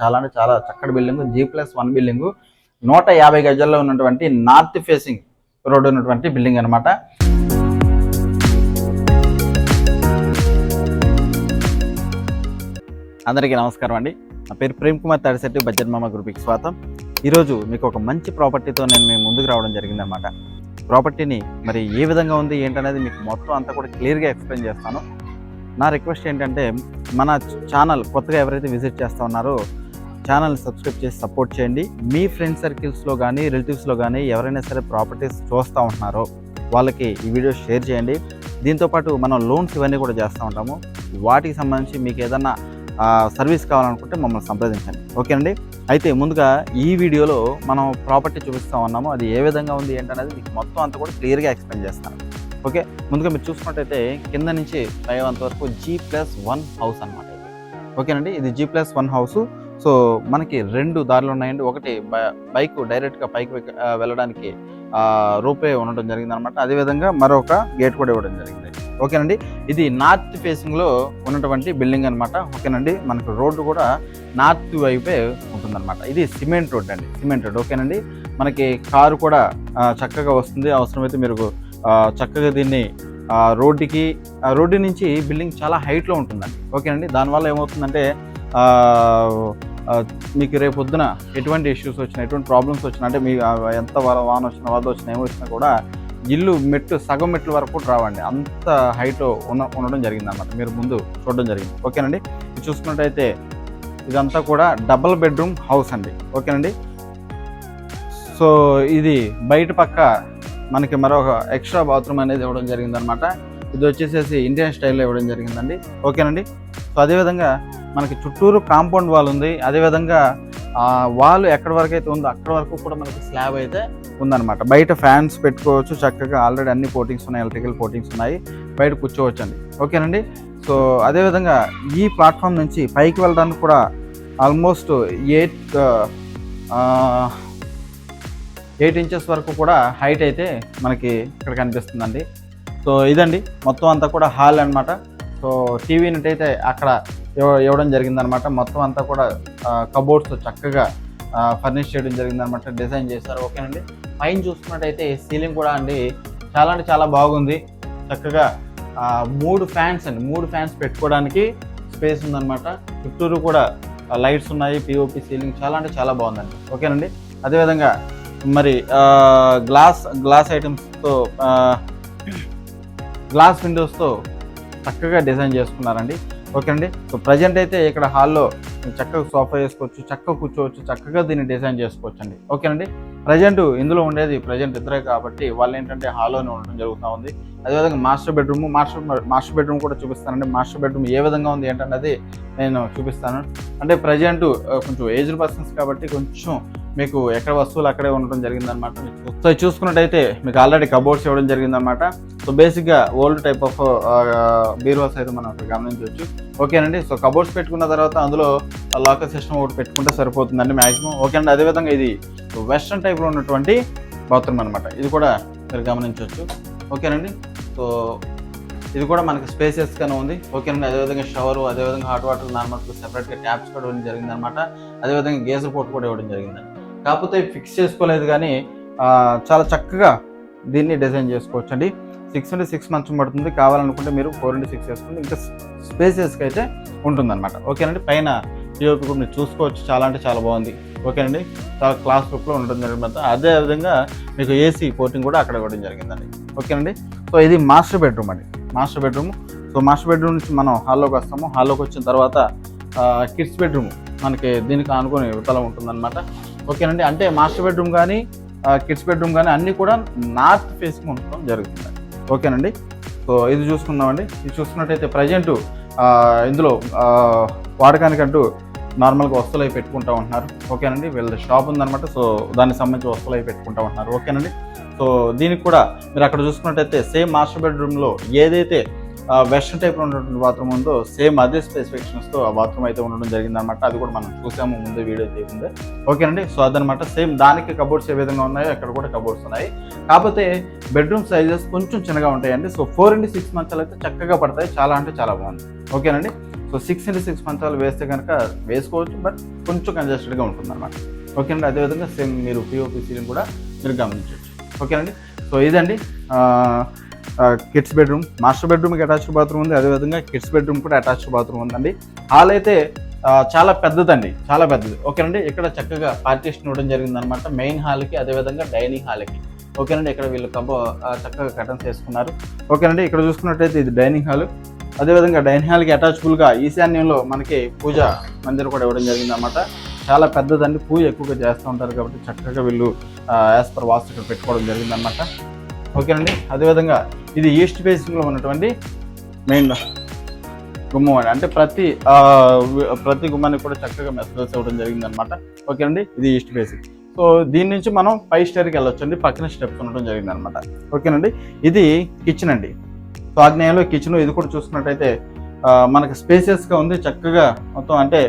చాలా అంటే చాలా చక్కటి building G plus one building. నూట యాభై గజాల్లో ఉన్నటువంటి నార్త్ ఫేసింగ్ రోడ్ ఉన్నటువంటి బిల్డింగ్ అనమాట అందరికీ నమస్కారం అండి. నా పేరు ప్రేమ్ కుమార్ తడిశెట్టి బడ్జెట్ మామ గ్రూప్కి స్వాగతం. ఈరోజు మీకు ఒక మంచి ప్రాపర్టీతో నేను మీ ముందుకు రావడం జరిగిందనమాట ప్రాపర్టీని మరి ఏ విధంగా ఉంది ఏంటనేది మీకు మొత్తం అంతా కూడా క్లియర్గా ఎక్స్ప్లెయిన్ చేస్తాను. నా రిక్వెస్ట్ ఏంటంటే మన ఛానల్ కొత్తగా ఎవరైతే విజిట్ చేస్తూ ఉన్నారో ఛానల్ సబ్స్క్రైబ్ చేసి సపోర్ట్ చేయండి. మీ ఫ్రెండ్ సర్కిల్స్లో కానీ రిలేటివ్స్లో కానీ ఎవరైనా సరే ప్రాపర్టీస్ చూస్తూ ఉంటున్నారో వాళ్ళకి ఈ వీడియో షేర్ చేయండి. దీంతోపాటు మనం లోన్స్ ఇవన్నీ కూడా చేస్తూ ఉంటాము. వాటికి సంబంధించి మీకు ఏదన్నా సర్వీస్ కావాలనుకుంటే మమ్మల్ని సంప్రదించండి. ఓకేనండి? అయితే ముందుగా ఈ వీడియోలో మనం ప్రాపర్టీ చూపిస్తూ ఉన్నాము. అది ఏ విధంగా ఉంది ఏంటనేది మీకు మొత్తం అంతా కూడా క్లియర్గా ఎక్స్ప్లెయిన్ చేస్తాను. ఓకే? ముందుగా మీరు చూసుకున్నట్టయితే కింద నుంచి పై అంత వరకు జీ ప్లస్ వన్ హౌస్ అనమాట ఓకేనండి? ఇది G plus one house. So మనకి రెండు దారులు ఉన్నాయండి. ఒకటి బైక్ డైరెక్ట్గా పైకి వెళ్ళడానికి రూపే ఉండడం జరిగింది అనమాట అదేవిధంగా మరొక గేట్ కూడా ఇవ్వడం జరిగింది. ఓకేనండి? ఇది నార్త్ ఫేసింగ్లో ఉన్నటువంటి బిల్డింగ్ అనమాట ఓకేనండి? మనకు రోడ్డు కూడా నార్త్ వైపే ఉంటుందన్నమాట. ఇది సిమెంట్ రోడ్ అండి. Cement road. ఓకేనండి? మనకి కారు కూడా చక్కగా వస్తుంది. అవసరమైతే మీరు చక్కగా దీన్ని రోడ్డుకి రోడ్డు నుంచి బిల్డింగ్ చాలా హైట్లో ఉంటుందండి. ఓకేనండి? దానివల్ల ఏమవుతుందంటే మీకు రేపు పొద్దున ఎటువంటి ఇష్యూస్ వచ్చినా ఎటువంటి ప్రాబ్లమ్స్ వచ్చినా అంటే మీ ఎంత వర- వాన వచ్చినా వరద వచ్చినా ఏమి వచ్చినా కూడా ఇల్లు మెట్టు సగం మెట్ల వరకు కూడా రావండి. అంత హైట్ ఉన్న ఉండడం జరిగింది అన్నమాట మీరు ముందు చూడడం జరిగింది. ఓకేనండి? చూసుకున్నట్టయితే ఇదంతా కూడా డబుల్ బెడ్రూమ్ హౌస్ అండి. ఓకేనండి? సో ఇది బయట పక్క మనకి మరొక ఎక్స్ట్రా బాత్రూమ్ అనేది ఇవ్వడం జరిగిందనమాట ఇది వచ్చేసేసి ఇండియన్ స్టైల్లో ఇవ్వడం జరిగిందండి. ఓకేనండి? సో అదేవిధంగా మనకి చుట్టూరు కాంపౌండ్ వాల్ ఉంది. అదేవిధంగా ఆ వాల్ ఎక్కడి వరకు అయితే ఉందో అక్కడ వరకు కూడా మనకి స్లాబ్ అయితే ఉందన్నమాట. బయట ఫ్యాన్స్ పెట్టుకోవచ్చు. చక్కగా ఆల్రెడీ అన్ని కోటింగ్స్ ఉన్నాయి. ఎలక్ట్రికల్ కోటింగ్స్ ఉన్నాయి. బయట కూర్చోవచ్చు అండి ఓకేనండి? సో అదేవిధంగా ఈ ప్లాట్ఫామ్ నుంచి పైకి వెళ్ళడానికి కూడా ఆల్మోస్ట్ ఎయిట్ ఎయిట్ ఇంచెస్ వరకు కూడా హైట్ అయితే మనకి ఇక్కడ కనిపిస్తుందండి. సో ఇదండి. మొత్తం అంతా కూడా హాల్ అనమాట సో టీవీ యూనిట్ అయితే అక్కడ ఇవ్వడం జరిగిందనమాట. మొత్తం అంతా కూడా కబోర్డ్స్ చక్కగా ఫర్నిష్ చేయడం జరిగిందనమాట. డిజైన్ చేశారు. ఓకేనండి పైన చూసుకున్నట్టయితే సీలింగ్ కూడా అండి. చాలా అంటే చాలా బాగుంది. చక్కగా మూడు ఫ్యాన్స్ అండి. మూడు ఫ్యాన్స్ పెట్టుకోవడానికి స్పేస్ ఉందన్నమాట చుట్టూరు కూడా లైట్స్ ఉన్నాయి. పిఓపి సీలింగ్ చాలా అంటే చాలా బాగుందండి. ఓకేనండి అదేవిధంగా మరి గ్లాస్ గ్లాస్ ఐటమ్స్తో గ్లాస్ విండోస్తో చక్కగా డిజైన్ చేసుకున్నారండి. ఓకేనండి సో ప్రజెంట్ అయితే ఇక్కడ హాల్లో చక్కగా సోఫా వేసుకోవచ్చు చక్కగా కూర్చోవచ్చు చక్కగా దీన్ని డిజైన్ చేసుకోవచ్చు అండి. ఓకేనండి ప్రజెంట్ ఇందులో ఉండేది ప్రజెంట్ ఇద్దరే కాబట్టి వాళ్ళు ఏంటంటే హాల్లోనే ఉండడం జరుగుతూ ఉంది. అదేవిధంగా master bedroom master master bedroom కూడా చూపిస్తానండి. మాస్టర్ బెడ్రూమ్ ఏ విధంగా ఉంది ఏంటన్నది నేను చూపిస్తాను. అంటే ప్రజెంట్ కొంచెం ఏజ్డ్ పర్సన్స్ కాబట్టి కొంచెం మీకు ఎక్కడ వస్తువులు అక్కడే ఉండడం జరిగిందనమాట సో చూసుకున్నట్టయితే మీకు ఆల్రెడీ కబోర్డ్స్ ఇవ్వడం జరిగిందనమాట సో బేసిక్గా ఓల్డ్ టైప్ ఆఫ్ బీరువాస్ అయితే మనం గమనించవచ్చు. ఓకేనండి? సో కబోర్డ్స్ పెట్టుకున్న తర్వాత అందులో లాకర్ సిస్టమ్ ఒకటి పెట్టుకుంటే సరిపోతుందండి మ్యాక్సిమం ఓకేనండి? అదేవిధంగా ఇది వెస్ట్రన్ టైప్లో ఉన్నటువంటి బాత్రూమ్ అనమాట ఇది కూడా మీరు గమనించవచ్చు. ఓకేనండి? సో ఇది కూడా మనకి స్పేసెస్గానే ఉంది. ఓకేనండి? అదేవిధంగా షవర్ అదేవిధంగా హాట్ వాటర్ నార్మల్ సెపరేట్గా ట్యాప్స్ కూడా ఇవ్వడం జరిగిందనమాట అదేవిధంగా గేజర్ పోర్ట్ కూడా ఇవ్వడం జరిగింది కాకపోతే ఫిక్స్ చేసుకోలేదు కానీ చాలా చక్కగా దీన్ని డిజైన్ చేసుకోవచ్చు అండి సిక్స్ నుండి సిక్స్ మంచం పడుతుంది. కావాలనుకుంటే మీరు ఫోర్ నుండి సిక్స్ వేసుకుంటే ఇంకా స్పేసెస్కి అయితే ఉంటుందన్నమాట. ఓకేనండి? పైన టీఓపి కూడా మీరు చూసుకోవచ్చు. చాలా అంటే చాలా బాగుంది. ఓకేనండి? చాలా క్లాస్ బుక్లో ఉంటుంది అనమాట అదే విధంగా మీకు ఏసీ పోర్టింగ్ కూడా అక్కడ ఇవ్వడం జరిగిందండి. ఓకేనండి? సో ఇది మాస్టర్ బెడ్రూమ్ అండి. Master bedroom so master bedroom నుంచి మనం హాల్లోకి వస్తాము. హాల్లోకి వచ్చిన తర్వాత కిడ్స్ బెడ్రూమ్ మనకి దీనికి ఆనుకొని యువతల ఉంటుందన్నమాట. ఓకేనండి. అంటే మాస్టర్ బెడ్రూమ్ కానీ కిడ్స్ బెడ్రూమ్ కానీ అన్నీ కూడా నార్త్ ఫేస్కి ఉండటం జరుగుతుంది ఓకేనండి. సో ఇది చూసుకుందామండి. ఇది చూసుకున్నట్టయితే ప్రజెంట్ ఇందులో వాడకానికంటూ నార్మల్గా వస్తువులు అవి పెట్టుకుంటా ఉంటున్నారు. ఓకేనండి. వీళ్ళ షాప్ ఉందనమాట సో దానికి సంబంధించి వస్తువులు అవి పెట్టుకుంటా ఉంటున్నారు. ఓకేనండి. సో దీనికి కూడా మీరు అక్కడ చూసుకున్నట్టయితే సేమ్ మాస్టర్ బెడ్రూమ్లో ఏదైతే వెస్ట్రన్ టైప్లో ఉన్నటువంటి బాత్రూమ్ ఉందో సేమ్ అదే స్పెసిఫికేషన్స్తో ఆ బాత్రూమ్ అయితే ఉండడం జరిగిందనమాట అది కూడా మనం చూసాము ముందే వీడియో చేయకుందే ఓకేనండి? సో అదనమాట సేమ్ దానికి కబోర్డ్స్ ఏ విధంగా ఉన్నాయో అక్కడ కూడా కబోర్డ్స్ ఉన్నాయి. కాకపోతే బెడ్రూమ్ సైజెస్ కొంచెం చిన్నగా ఉంటాయండి. So four into six months అయితే చక్కగా పడతాయి. చాలా అంటే చాలా బాగుంది. ఓకేనండి? సో సిక్స్ ఇంటూ సిక్స్ మంచాలు వేస్తే కనుక వేసుకోవచ్చు. బట్ కొంచెం కంజెస్టెడ్గా ఉంటుంది అనమాట ఓకేనండి? అదేవిధంగా సేమ్ మీరు పిఓపి సీలింగ్ కూడా మీరు గమనించవచ్చు. ఓకేనండి? సో ఇదండి. కిడ్స్ బెడ్రూమ్ మాస్టర్ బెడ్రూమ్కి అటాచ్డ్ బాత్రూమ్ ఉంది. అదేవిధంగా కిడ్స్ బెడ్రూమ్ కూడా అటాచ్డ్ బాత్రూమ్ ఉందండి. హాల్ అయితే చాలా పెద్దదండి. చాలా పెద్దది. ఓకేనండి? ఇక్కడ చక్కగా పార్టీషన్ ఇవ్వడం జరిగిందనమాట. మెయిన్ హాల్కి అదేవిధంగా డైనింగ్ హాల్కి ఓకేనండి? ఇక్కడ వీళ్ళు కబో చక్కగా కటన్స్ వేసుకున్నారు. ఓకేనండి? ఇక్కడ చూసుకున్నట్టయితే ఇది డైనింగ్ హాల్ అదేవిధంగా డైనింగ్ హాల్కి అటాచ్బుల్గా ఈశాన్యంలో మనకి పూజ మందిరం కూడా ఇవ్వడం జరిగిందనమాట. చాలా పెద్దదండి. పూజ ఎక్కువగా చేస్తూ ఉంటారు కాబట్టి చక్కగా వీళ్ళు యాజ్ పర్ వాస్తు ఇక్కడ పెట్టుకోవడం జరిగిందనమాట. ఓకేనండి? అదేవిధంగా ఇది ఈస్ట్ ఫేసింగ్లో ఉన్నటువంటి మెయిన్ గుమ్మం అండి అంటే ప్రతి ప్రతి గుమ్మానికి కూడా చక్కగా మెసేజెస్ ఇవ్వడం జరిగింది అనమాట ఓకే అండి ఇది ఈస్ట్ ఫేసింగ్ సో దీని నుంచి మనం పై స్టేర్కి వెళ్ళొచ్చు అండి. పక్కన స్టెప్స్ ఉండడం జరిగింది అనమాట ఓకేనండి? ఇది కిచెన్ అండి. సో ఆగ్నేయంలో కిచెన్ ఇది కూడా చూసుకున్నట్టయితే మనకు స్పేసియస్గా ఉంది. చక్కగా మొత్తం అంటే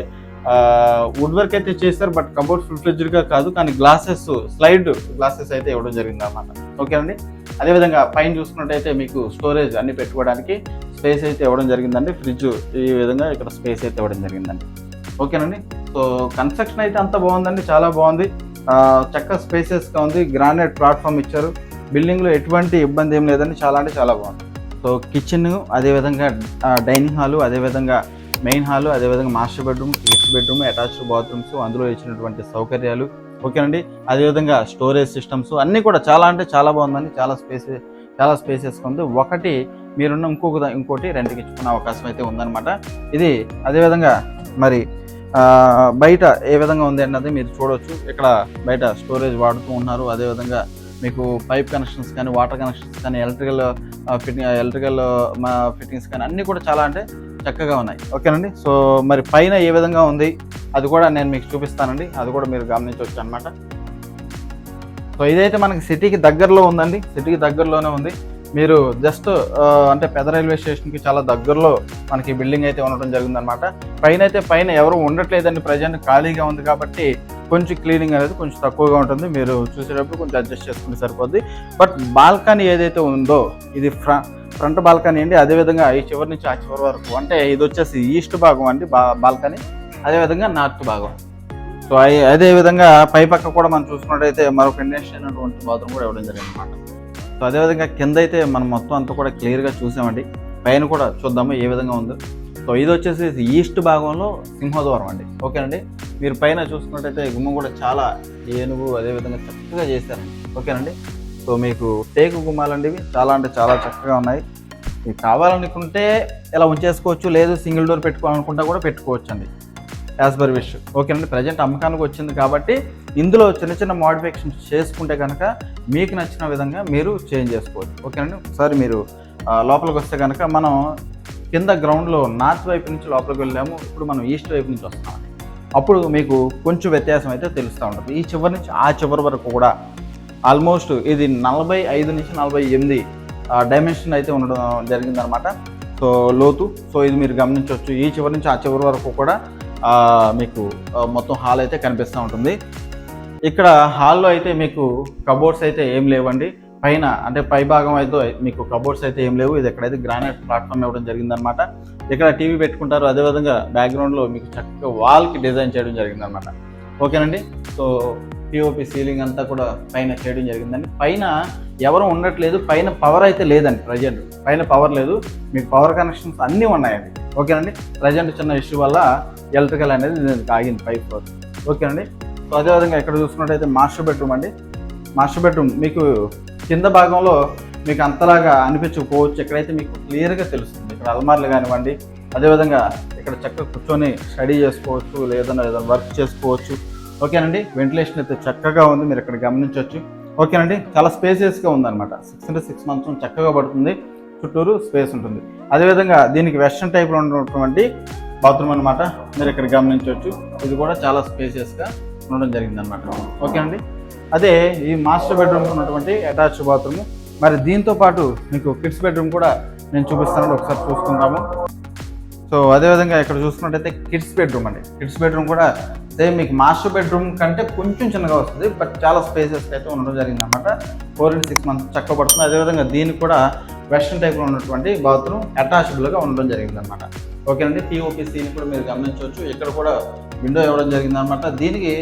వుడ్ వర్క్ అయితే చేస్తారు బట్ కబోర్డ్ ఫుల్ ఫ్లెడ్జ్డ్గా కాదు కానీ గ్లాసెస్ స్లైడ్ గ్లాసెస్ అయితే ఇవ్వడం జరిగింది అనమాట ఓకేనండి అదేవిధంగా పైన చూసుకున్నట్టయితే మీకు స్టోరేజ్ అన్ని పెట్టుకోవడానికి స్పేస్ అయితే ఇవ్వడం జరిగిందండి. ఫ్రిడ్జ్ ఈ విధంగా ఇక్కడ స్పేస్ అయితే ఇవ్వడం జరిగిందండి. ఓకేనండి సో కన్స్ట్రక్షన్ అయితే అంత బాగుందండి చాలా బాగుంది. చక్కగా స్పేసెస్గా ఉంది గ్రానైట్ ప్లాట్ఫామ్ ఇచ్చారు. బిల్డింగ్లో ఎటువంటి ఇబ్బంది ఏం లేదండి చాలా అంటే చాలా బాగుంది. సో కిచెన్ అదేవిధంగా డైనింగ్ హాలు అదేవిధంగా మెయిన్ హాలు అదేవిధంగా master bedroom kids bedroom attached bathrooms అందులో ఇచ్చినటువంటి సౌకర్యాలు. ఓకేనండి? అదేవిధంగా స్టోరేజ్ సిస్టమ్స్ అన్నీ కూడా చాలా అంటే చాలా బాగుందండి. చాలా స్పేస్ చాలా స్పేసెస్ ఉంది. ఒకటి మీరున్న ఇంకొక ఇంకోటి రెంట్కి ఇచ్చుకునే అవకాశం అయితే ఉందన్నమాట. ఇది అదేవిధంగా మరి బయట ఏ విధంగా ఉంది అన్నది మీరు చూడవచ్చు ఇక్కడ బయట స్టోరేజ్ వాడుతూ ఉన్నారు. అదేవిధంగా మీకు పైప్ కనెక్షన్స్ కానీ వాటర్ కనెక్షన్స్ కానీ ఎలక్ట్రికల్ ఫిట్టింగ్ ఎలక్ట్రికల్ మా ఫిట్టింగ్స్ కానీ అన్నీ కూడా చాలా అంటే చక్కగా ఉన్నాయి. ఓకేనండి? సో మరి పైన ఏ విధంగా ఉంది అది కూడా నేను మీకు చూపిస్తానండి. అది కూడా మీరు గమనించవచ్చు అనమాట సో ఇదైతే మనకి సిటీకి దగ్గరలో ఉందండి. సిటీకి దగ్గరలోనే ఉంది. మీరు జస్ట్ అంటే పెద్ద రైల్వే స్టేషన్కి చాలా దగ్గరలో మనకి బిల్డింగ్ అయితే ఉండటం జరిగిందనమాట పైన అయితే పైన ఎవరు ఉండట్లేదండి. ప్రజెంట్ ఖాళీగా ఉంది కాబట్టి కొంచెం క్లీనింగ్ అనేది కొంచెం తక్కువగా ఉంటుంది. మీరు చూసేటప్పుడు కొంచెం అడ్జస్ట్ చేసుకుంటే సరిపోద్ది. బట్ బాల్కనీ ఏదైతే ఉందో ఇది ఫ్రా ఫ్రంట్ బాల్కనీ అండి అదేవిధంగా ఈ చివరి నుంచి ఆ చివరి వరకు. అంటే ఇది వచ్చేసి ఈస్ట్ భాగం అండి బా బాల్కనీ. అదేవిధంగా నార్త్ భాగం. సో అదే విధంగా పై పక్క కూడా మనం చూసుకున్నట్టయితే మరొక ఇండస్ట్రీ అయినటువంటి బాత్రూమ్ కూడా ఇవ్వడం జరిగింది అనమాట సో అదేవిధంగా కింద అయితే మనం మొత్తం అంతా కూడా క్లియర్గా చూసామండి. పైన కూడా చూద్దాము ఏ విధంగా ఉందో. సో ఇది వచ్చేసి ఈస్ట్ భాగంలో సింహద్వారం అండి. ఓకేనండి? మీరు పైన చూసుకున్నట్టయితే గుమ్మం కూడా చాలా ఏనుగు అదేవిధంగా చక్కగా చేశారండి. ఓకేనండి? సో మీకు టేకు గుమ్మాలండి ఇవి. చాలా అంటే చాలా చక్కగా ఉన్నాయి. మీకు కావాలనుకుంటే ఇలా ఉంచేసుకోవచ్చు లేదు సింగిల్ డోర్ పెట్టుకోవాలనుకుంటా కూడా పెట్టుకోవచ్చు అండి యాజ్ పర్ విష్ ఓకేనండి ప్రజెంట్ అమ్మకానికి వచ్చింది కాబట్టి ఇందులో చిన్న చిన్న మోడిఫికేషన్స్ చేసుకుంటే కనుక మీకు నచ్చిన విధంగా మీరు చేంజ్ చేసుకోవచ్చు. ఓకేనండి ఒకసారి మీరు లోపలికి వస్తే కనుక మనం కింద గ్రౌండ్లో నార్త్ వైపు నుంచి లోపలికి వెళ్ళాము. ఇప్పుడు మనం ఈస్ట్ వైపు నుంచి వస్తామండి అప్పుడు మీకు కొంచెం వ్యత్యాసం అయితే తెలుస్తూ ఉంటుంది. ఈ చివరి నుంచి ఆ చివరి వరకు కూడా ఆల్మోస్ట్ ఇది నలభై ఐదు నుంచి నలభై ఎనిమిది డైమెన్షన్ అయితే ఉండడం జరిగిందనమాట సో లోతు. సో ఇది మీరు గమనించవచ్చు. ఈ చివరి నుంచి ఆ చివరి వరకు కూడా మీకు మొత్తం హాల్ అయితే కనిపిస్తూ ఉంటుంది. ఇక్కడ హాల్లో అయితే మీకు కబోర్డ్స్ అయితే ఏం లేవండి. పైన అంటే పై భాగం అయితే మీకు కబోర్డ్స్ అయితే ఏం లేవు. ఇది ఎక్కడైతే గ్రానైట్ ప్లాట్ఫామ్ ఇవ్వడం జరిగిందనమాట ఇక్కడ టీవీ పెట్టుకుంటారు. అదేవిధంగా బ్యాక్గ్రౌండ్లో మీకు చక్కగా వాల్కి డిజైన్ చేయడం జరిగిందనమాట ఓకేనండి సో పిఓపి సీలింగ్ అంతా కూడా పైన చేయడం జరిగిందండి. పైన ఎవరు ఉండట్లేదు పైన పవర్ అయితే లేదండి ప్రజెంట్ పైన పవర్ లేదు. మీకు పవర్ కనెక్షన్స్ అన్నీ ఉన్నాయండి. ఓకేనండి? ప్రజెంట్ చిన్న ఇష్యూ వల్ల ఎలక్ట్రికల్ అనేది నేను ఆగింది పైప్ ఓకేనండి? సో అదేవిధంగా ఇక్కడ చూసుకున్నట్టయితే మాస్టర్ బెడ్రూమ్ అండి. మాస్టర్ బెడ్రూమ్ మీకు కింద భాగంలో మీకు అంతలాగా అనిపించకపోవచ్చు. ఎక్కడైతే మీకు క్లియర్గా తెలుస్తుంది ఇక్కడ అల్మార్లు కానివ్వండి అదేవిధంగా ఇక్కడ చక్కగా కూర్చొని స్టడీ చేసుకోవచ్చు లేదన్నా ఏదైనా వర్క్ చేసుకోవచ్చు. ఓకేనండి? వెంటిలేషన్ అయితే చక్కగా ఉంది మీరు ఇక్కడ గమనించవచ్చు ఓకేనండి? చాలా స్పేసియస్గా ఉందన్నమాట. సిక్స్ అంటే సిక్స్ మంత్స్ చక్కగా పడుతుంది. చుట్టూరు స్పేస్ ఉంటుంది. అదేవిధంగా దీనికి వెస్ట్రన్ టైప్లో ఉన్నటువంటి బాత్రూమ్ అనమాట మీరు ఇక్కడ గమనించవచ్చు ఇది కూడా చాలా స్పేసియస్గా ఉండడం జరిగింది అనమాట ఓకేనండి? అదే ఈ మాస్టర్ బెడ్రూమ్ ఉన్నటువంటి అటాచ్ బాత్రూమ్ మరి దీంతో పాటు మీకు కిడ్స్ బెడ్రూమ్ కూడా నేను చూపిస్తాను ఒకసారి చూసుకుందాము. సో అదేవిధంగా ఇక్కడ చూసుకున్నట్టయితే కిడ్స్ బెడ్రూమ్ అండి. కిడ్స్ బెడ్రూమ్ కూడా చేస్తే మీకు మాస్టర్ బెడ్రూమ్ కంటే కొంచెం చిన్నగా వస్తుంది బట్ చాలా స్పేసెస్ అయితే ఉండడం జరిగింది అనమాట ఫోర్ ఇంటూ సిక్స్ మంత్స్ చక్కగా పడుతుంది. అదేవిధంగా దీనికి కూడా వెస్ట్రన్ టైప్లో ఉన్నటువంటి బాత్రూమ్ అటాచబుల్గా ఉండడం జరిగింది అనమాట ఓకేనండి పిఓపి సీని కూడా మీరు గమనించవచ్చు. ఇక్కడ కూడా విండో ఇవ్వడం జరిగింది అనమాట దీనికి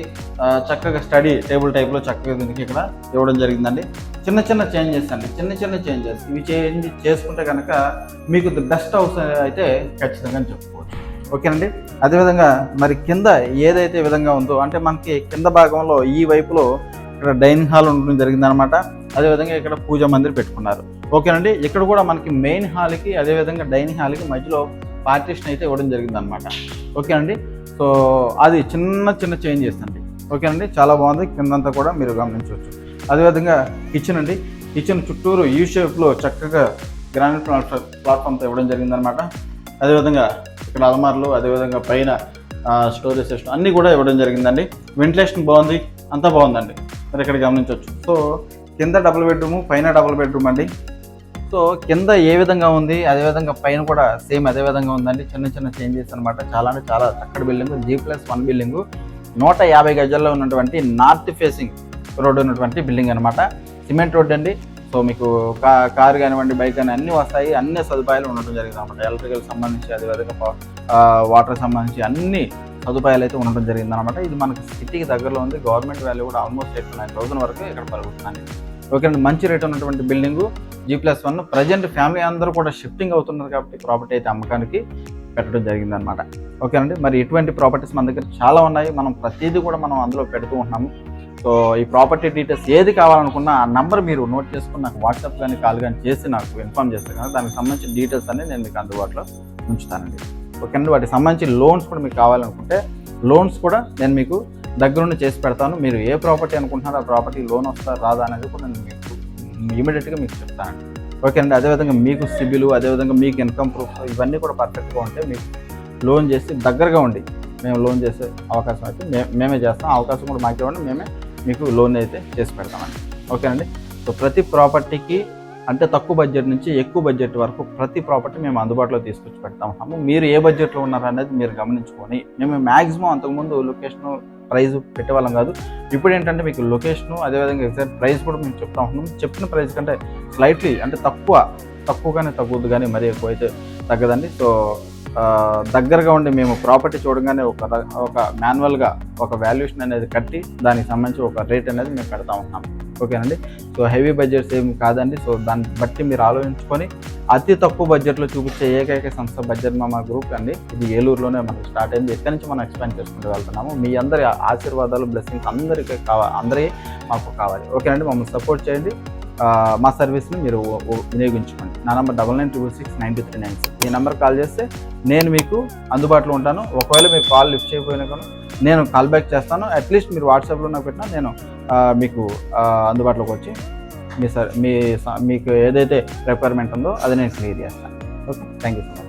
చక్కగా స్టడీ టేబుల్ టైప్లో చక్కగా దీనికి ఇక్కడ ఇవ్వడం జరిగిందండి. చిన్న చిన్న చేంజెస్ అండి. చిన్న చిన్న చేంజెస్ ఇవి చేంజ్ చేసుకుంటే కనుక మీకు ది బెస్ట్ హౌస్ అయితే ఖచ్చితంగా చెప్పుకోవచ్చు. ఓకేనండి? అదేవిధంగా మరి కింద ఏదైతే విధంగా ఉందో అంటే మనకి కింద భాగంలో ఈ వైపులో ఇక్కడ డైనింగ్ హాల్ ఉండడం జరిగిందనమాట అదేవిధంగా ఇక్కడ పూజ మందిర్ పెట్టుకున్నారు. ఓకేనండి? ఇక్కడ కూడా మనకి మెయిన్ హాల్కి అదేవిధంగా డైనింగ్ హాల్కి మధ్యలో పార్టీషన్ అయితే ఇవ్వడం జరిగిందనమాట ఓకేనండి? సో అది చిన్న చిన్న చేంజెస్ అండి. ఓకేనండి? చాలా బాగుంది. కిందంతా కూడా మీరు గమనించవచ్చు. అదేవిధంగా కిచెన్ అండి. కిచెన్ చుట్టూరు యూ షేప్లో చక్కగా గ్రానైట్ ప్లాట్ఫామ్ ప్లాట్ఫామ్తో ఇవ్వడం జరిగిందనమాట అదేవిధంగా ఇక్కడ అలమార్లు అదేవిధంగా పైన స్టోరేజ్ సిస్టమ్ అన్నీ కూడా ఇవ్వడం జరిగిందండి. వెంటిలేషన్ బాగుంది అంతా బాగుందండి. మరి ఇక్కడ గమనించవచ్చు. సో కింద డబుల్ బెడ్రూమ్ పైన డబుల్ బెడ్రూమ్ అండి. సో కింద ఏ విధంగా ఉంది అదేవిధంగా పైన కూడా సేమ్ అదే విధంగా ఉందండి. చిన్న చిన్న చేంజెస్ అనమాట చాలా అంటే చాలా చక్కటి building G plus one building. నూట యాభై గజాల్లో ఉన్నటువంటి నార్త్ ఫేసింగ్ రోడ్ ఉన్నటువంటి బిల్డింగ్ అనమాట సిమెంట్ రోడ్ అండి సో మీకు కా కారు కానివ్వండి బైక్ కానీ అన్నీ వస్తాయి. అన్ని సదుపాయాలు ఉండడం జరిగింది అనమాట ఎలక్ట్రికల్ సంబంధించి అదేవిధంగా వాటర్ సంబంధించి అన్ని సదుపాయాలు అయితే ఉండడం జరిగింది అనమాట ఇది మనకి సిటీకి దగ్గరలో ఉంది. గవర్నమెంట్ వాల్యూ కూడా ఆల్మోస్ట్ ఎయిట్ నైన్ థౌసండ్ వరకు ఇక్కడ పలుకుతుందండి ఓకే అండి మంచి రేట్ ఉన్నటువంటి building G plus one. Present family అందరూ కూడా షిఫ్టింగ్ అవుతున్నారు కాబట్టి ప్రాపర్టీ అయితే అమ్మకానికి పెట్టడం జరిగింది అనమాట ఓకేనండి మరి ఇటువంటి ప్రాపర్టీస్ మన దగ్గర చాలా ఉన్నాయి. మనం ప్రతిదీ కూడా మనం అందులో పెడుతూ ఉంటున్నాము. సో ఈ ప్రాపర్టీ డీటెయిల్స్ ఏది కావాలనుకున్నా ఆ నంబర్ మీరు నోట్ చేసుకుని నాకు వాట్సాప్ కానీ కాల్ కానీ చేసి నాకు ఇన్ఫామ్ చేస్తే కానీ దానికి సంబంధించిన డీటెయిల్స్ అనేది నేను మీకు అందుబాటులో ఉంచుతానండి. ఓకేనండి? వాటికి సంబంధించి లోన్స్ కూడా మీకు కావాలనుకుంటే లోన్స్ కూడా నేను మీకు దగ్గరుండి చేసి పెడతాను. మీరు ఏ ప్రాపర్టీ అనుకుంటున్నారో ఆ ప్రాపర్టీ లోన్ వస్తా రాదా అనేది కూడా నేను మీకు ఇమీడియట్గా మీకు చెప్తానండి. ఓకే అండి అదేవిధంగా మీకు సిబిల్ అదేవిధంగా మీకు ఇన్కమ్ ప్రూఫ్ ఇవన్నీ కూడా పర్ఫెక్ట్గా ఉంటే మీకు లోన్ చేసి దగ్గరగా ఉండి మేము లోన్ చేసే అవకాశం అయితే మేమే చేస్తాం. అవకాశం కూడా మాకు ఇవ్వండి మేమే మీకు లోన్ అయితే చేసి పెడతామండి. ఓకేనండి? సో ప్రతి ప్రాపర్టీకి అంటే తక్కువ బడ్జెట్ నుంచి ఎక్కువ బడ్జెట్ వరకు ప్రతి ప్రాపర్టీ మేము అందుబాటులో తీసుకొచ్చి పెడతాము మీరు ఏ బడ్జెట్లో ఉన్నారు అనేది మీరు గమనించుకొని మేము మ్యాక్సిమం అంతకుముందు లొకేషన్ ప్రైస్ పెట్టేవాళ్ళం కాదు. ఇప్పుడు ఏంటంటే మీకు లొకేషను అదేవిధంగా ఎగ్జాక్ట్ ప్రైస్ కూడా మేము చెప్తా. ఉంటున్నాం చెప్పిన ప్రైస్ కంటే స్లైట్లీ అంటే తక్కువ తక్కువగానే తగ్గుద్దు కానీ మరీ ఎక్కువ అయితే తగ్గదండి. సో దగ్గరగా ఉండి మేము ప్రాపర్టీ చూడగానే ఒక ఒక మాన్యువల్గా ఒక వాల్యుయేషన్ అనేది కట్టి దానికి సంబంధించి ఒక రేట్ అనేది మేము పెడతా ఉంటాం ఓకేనండి? సో హెవీ బడ్జెట్స్ ఏమి కాదండి. సో దాన్ని బట్టి మీరు ఆలోచించుకొని అతి తక్కువ బడ్జెట్లో చూపించే ఏకైక సంస్థ బడ్జెట్ మా గ్రూప్ అండి. ఇది ఏలూరులోనే మనకి స్టార్ట్ అయింది. ఎక్కడి నుంచి మనం ఎక్స్పాండ్ చేసుకుంటూ వెళ్తున్నాము. మీ అందరి ఆశీర్వాదాలు బ్లెస్సింగ్స్ అందరికీ కావాలి అందరికీ మాకు కావాలి. ఓకేనండి? మమ్మల్ని సపోర్ట్ చేయండి. మా సర్వీస్ని మీరు వినియోగించుకోండి. నా number double nine two six nine two three nine six. ఈ నెంబర్ కాల్ చేస్తే నేను మీకు అందుబాటులో ఉంటాను. ఒకవేళ మీరు కాల్ లిఫ్ట్ చేయకపోయినా కానీ నేను కాల్ బ్యాక్ చేస్తాను. అట్లీస్ట్ మీరు వాట్సాప్లో నాకు పెట్టినా నేను మీకు అందుబాటులోకి వచ్చి మీ సర్ మీ స- మీకు ఏదైతే రిక్వైర్మెంట్ ఉందో అది నేను క్లియర్ చేస్తాను. Okay? Thank you so much.